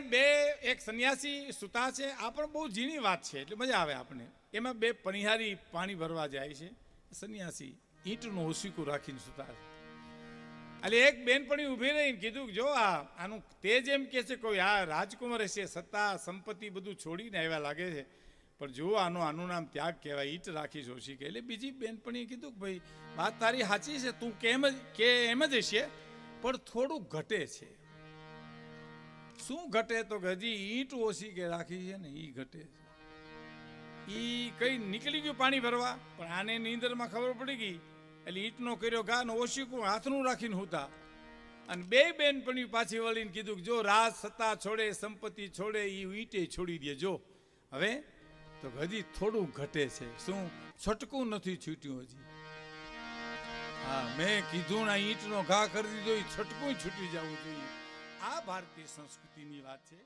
બે, એક સંન્યાસી, સુતા છે. આ પણ બહુ ઝીણી વાત છે, એટલે મજા આવે આપણે એમાં બે પનિહારી પાણી ભરવા જાય છે. સંન્યાસી ઈંટનું ઓસીકું રાખીને સુતા છે. એટલે એક બેનપણી ઊભી રહીને કીધું જો આ, આનું તેજ એમ કે છે કોઈ આ રાજકુમાર છે, સત્તા, સંપત્તિ બધું છોડીને આવ્યા લાગે છે. પણ જો આનું આનું નામ ત્યાગ કહેવાય, ઈટ રાખી જોશી કે એટલે બીજી બેનપણીએ કીધું કે ભાઈ, વાત તારી સાચી છે, તું કેમ જ, કે એમ જ હશે, પણ થોડું ઘટે છે. શું ઘટે તો હજી ઈંટ ઓછી કે રાખી છે ને એ ઘટે છે. ઈ કઈ નીકળી ગયું પાણી ભરવા? પણ આને નીંદરમાં ખબર પડી ગઈ. એટલે ઈંટનો કર્યો ઘા ને ઓશીકું હાથનું રાખીને હુતા. અને બે બેનપણી પાછી વળીને કીધું કે જો રાજ સત્તા છોડે, સંપત્તિ છોડે એ ઈંટે છોડી દે, જો. હવે તો હજી થોડું ઘટે છે. શું? છટકું નથી છૂટ્યું હજી. હા, મેં કીધું ના ઈંટનો ઘા કરી દીધો એ છટકું છૂટી જવું જોઈએ. આ ભારતીય સંસ્કૃતિની વાત છે.